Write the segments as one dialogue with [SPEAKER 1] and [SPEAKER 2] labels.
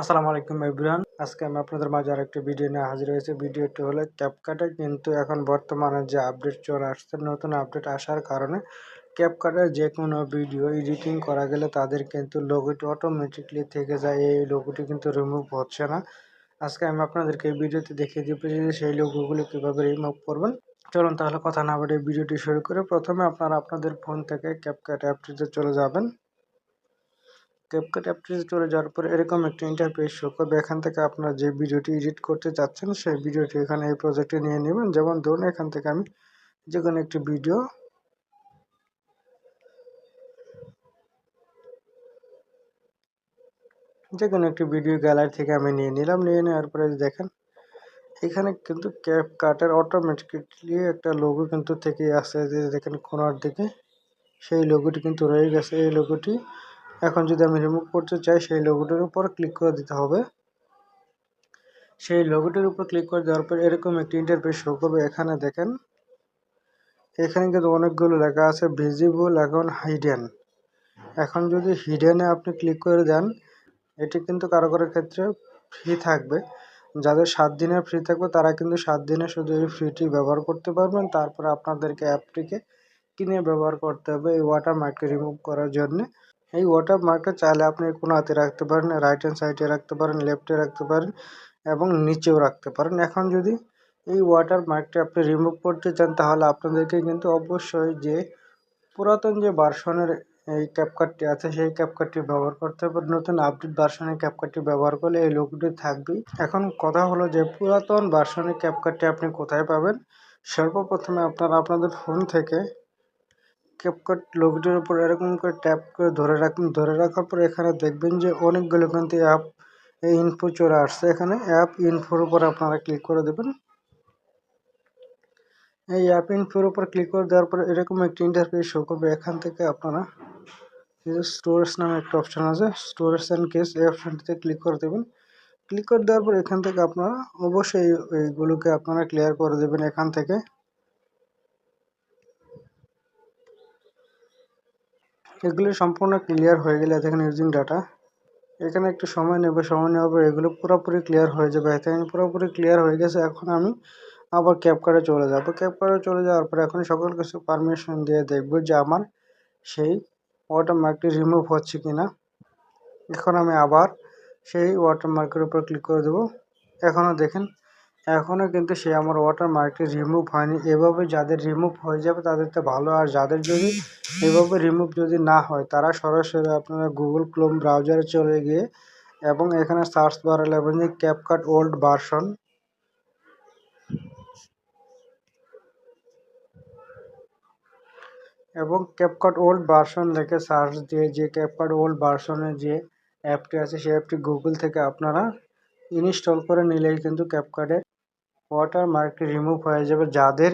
[SPEAKER 1] আসসালামু আলাইকুম এভরিওয়ান। আজকে আমি আপনাদের মাঝে আরেকটি ভিডিও নিয়ে হাজির হয়েছি। ভিডিওটি হলো ক্যাপকাটে কিন্তু এখন বর্তমানে যে আপডেট চলে আসছে, নতুন আপডেট আসার কারণে ক্যাপকাটে যে কোনো ভিডিও এডিটিং করা গেলে তাদের কিন্তু লোগোটি অটোমেটিকলি থেকে যায়। এই লোগোটি কিন্তু রিমুভ হচ্ছে না। আজকে আমি আপনাদেরকে এই ভিডিওতে দেখিয়ে দিচ্ছি যে সেই লোগোগুলো কীভাবে রিমুভ করবেন। চলুন তাহলে কথা না বলে ভিডিওটি শুরু করে। প্রথমে আপনারা আপনাদের ফোন থেকে ক্যাপকাট অ্যাপটিতে চলে যাবেন। ক্যাপকাট অ্যাপটিতে চলে যাওয়ার পর এরকম একটি ইন্টারফেস শো করবে। এখান থেকে আপনারা যে ভিডিওটি এডিট করতে চাচ্ছেন, সেই ভিডিওটি এখানে এই প্রজেক্টে নিয়ে নেবেন। যেমন ধরুন, এখান থেকে আমি যে কোনো একটি ভিডিও যে কোনো একটি ভিডিও গ্যালারি থেকে আমি নিয়ে নিলাম। নিয়ে নেওয়ার পরে দেখেন, এখানে কিন্তু ক্যাপ কাটের অটোমেটিকলি একটা লোগো কিন্তু থেকে আসে। যে দেখেন, কোনার দিকে সেই লোগোটি কিন্তু রয়ে গেছে। এই লোগোটি এখন যদি আমি রিমুভ করতে চাই, সেই লোগোটির উপর ক্লিক করে দিতে হবে। সেই লোগোটির উপর ক্লিক করে দেওয়ার পর এরকম একটি ইন্টারফেস শো করবে। এখানে দেখেন, এখানে কিন্তু অনেকগুলো লেখা আছে ভিজিবল এখন হিডেন এখন যদি হিডেনে আপনি ক্লিক করে দেন, এটি কিন্তু কারও কারও ক্ষেত্রে ফ্রি থাকবে। যাদের সাত দিনের ফ্রি থাকবে, তারা কিন্তু সাত দিনে শুধু এই ফ্রিটি ব্যবহার করতে পারবেন। তারপরে আপনাদেরকে অ্যাপটিকে কিনে ব্যবহার করতে হবে এই ওয়াটার মার্ককে রিমুভ করার জন্যে। এই ওয়াটার মার্কটা চাইলে আপনি কোনো হাতে রাখতে পারেন রাইট হ্যান্ড সাইডে রাখতে পারেন লেফটে রাখতে পারেন এবং নিচেও রাখতে পারেন। এখন যদি এই ওয়াটার মার্কটি আপনি রিমুভ করতে চান, তাহলে আপনাদেরকে কিন্তু অবশ্যই যে পুরাতন যে ভার্সনের এই ক্যাপকাটটি আছে, সেই ক্যাপকাটটি ব্যবহার করতে হবে। নতুন আপডেট ভার্সনের ক্যাপকাটটি ব্যবহার করলে এই লোকটি থাকবেই। এখন কথা হলো যে পুরাতন ভার্সনের ক্যাপকাটটি আপনি কোথায় পাবেন? সর্বপ্রথমে আপনারা আপনাদের ফোন থেকে ক্যাপকাট লোগোটির উপর এরকম করে ট্যাপ করে ধরে রাখুন ধরে রাখার পর এখানে দেখবেন যে অনেকগুলো কিন্তু অ্যাপ ইনফো চলে আসছে। এখানে অ্যাপ ইনফোর উপর আপনারা ক্লিক করে দেবেন। এই অ্যাপ ইনফোর উপর ক্লিক করে দেওয়ার পর এরকম একটি ইন্টারফেস শো করবে। এখান থেকে আপনারা স্টোরেজ নামে একটা অপশান আছে। স্টোরেজ অ্যান্ড কেস এই অপশানটিতে ক্লিক করে দেবেন। ক্লিক করে দেওয়ার পর এখান থেকে আপনারা অবশ্যই এইগুলোকে আপনারা ক্লিয়ার করে দেবেন এখান থেকে। এগুলো সম্পূর্ণ ক্লিয়ার হয়ে গেলে দেখেন ইউজিং ডাটা এখানে একটু সময় নেবে, সময় নেওয়ার পর এগুলো পুরোপুরি ক্লিয়ার হয়ে যাবে। এখানে পুরোপুরি ক্লিয়ার হয়ে গেছে, এখন আমি আবার ক্যাপ কার্ডে চলে যাব। ক্যাপ কার্ডে চলে যাওয়ার পর এখন সকল কিছু পারমিশন দিয়ে দেখব যে আমার সেই ওয়াটারমার্কটি রিমুভ হচ্ছে কি না এখন আমি আবার সেই ওয়াটারমার্কের উপর ক্লিক করে দেবো। এখনও দেখেন এখনও কিন্তু সে আমার ওয়াটার মার্কটি রিমুভ হয়নি। এভাবে যাদের রিমুভ হয়ে যাবে, তাদের তো ভালো। আর যাদের যদি এভাবে রিমুভ যদি না হয়, তারা সরাসরি আপনারা গুগল ক্লোম ব্রাউজারে চলে গিয়ে এবং এখানে সার্চ বারে নেবেন যে ক্যাপকাট ওল্ড ভার্সন এবং ক্যাপকাট ওল্ড ভার্সন লিখে সার্চ দিয়ে যে ক্যাপকাট ওল্ড ভার্সনের যে অ্যাপটি আছে সেই অ্যাপটি গুগল থেকে আপনারা ইনস্টল করে নিলেই কিন্তু ক্যাপকাটে ওয়াটার মার্কটি রিমুভ হয়ে যাবে। যাদের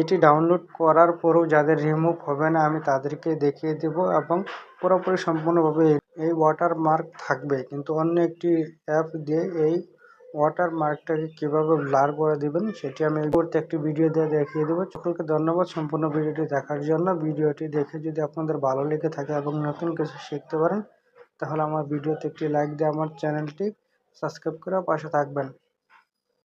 [SPEAKER 1] এটি ডাউনলোড করার পরেও যাদের রিমুভ হবে না, আমি তাদেরকে দেখিয়ে দেব এবং পুরোপুরি সম্পূর্ণভাবে এই ওয়াটার মার্ক থাকবে। কিন্তু অন্য একটি অ্যাপ দিয়ে এই ওয়াটার মার্কটাকে কীভাবে ব্লার করে দেবেন, সেটি আমি করতে একটি ভিডিও দিয়ে দেখিয়ে দেবো। সকলকে ধন্যবাদ সম্পূর্ণ ভিডিওটি দেখার জন্য। ভিডিওটি দেখে যদি আপনাদের ভালো লেগে থাকে এবং নতুন কিছু শিখতে পারেন, তাহলে আমার ভিডিওতে একটি লাইক দিয়ে আমার চ্যানেলটি সাবস্ক্রাইব করে পাশে থাকবেন।